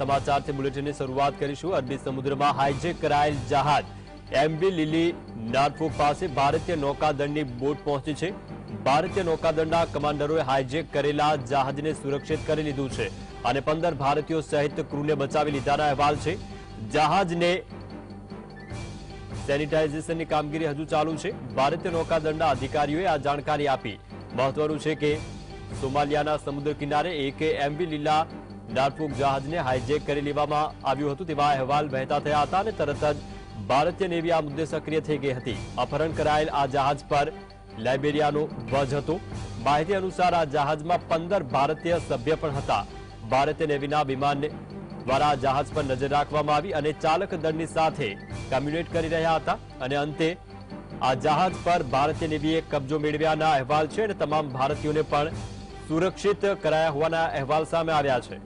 समाचार के बुलेटिन से शुरुआत करिशु अरब सागरમાં હાઇજેક કરાયેલ જહાજ MB લીલી નાર્ફો પાસે ભારતે નોકાદંડી બોટ પહોંચે છે ભારતે નોકાદંડા કમાન્ડરોએ હાઇજેક કરેલા જહાજને સુરક્ષિત કરી લીધું છે અને 15 ભારતીયો સહિત ક્રૂને બચાવી લીધાર અહેવાલ છે જહાજને સેનિટેઇઝેશનની કામગીરી હજુ ચાલુ છે ભારતે નોકાદંડા અધિકારીઓએ આ જાણકારી આપી મહત્વનું છે કે સોમલિયાના સમુદ્ર કિનારે એક MB લીલા ડાર્ટફુક જહાજને હાઇજેક કરી લેવામાં આવ્યું હતું તેવા અહેવાલ વહેતા હતા અને તરત જ ભારત ચે નેવિયા મુદ્દે સક્રિય થઈ ગઈ હતી અપહરણ કરાયેલ આ જહાજ પર લાઇબેરિયાનો કબજો હતો માહિતી અનુસાર આ જહાજમાં 15 ભારતીય સભ્યો પણ હતા ભારતે નેવિના বিমান દ્વારા જહાજ પર નજર રાખવા માવી અને ચાલક દળની સાથે કમ્યુનિકેટ કરી રહ્યા હતા અને અંતે આ જહાજ પર ભારતલે લેવી કબજો મેળવ્યાના અહેવાલ છે અને તમામ ભારતીયોને પણ સુરક્ષિત કરાયા હોવાના અહેવાલ સામે આવ્યા છે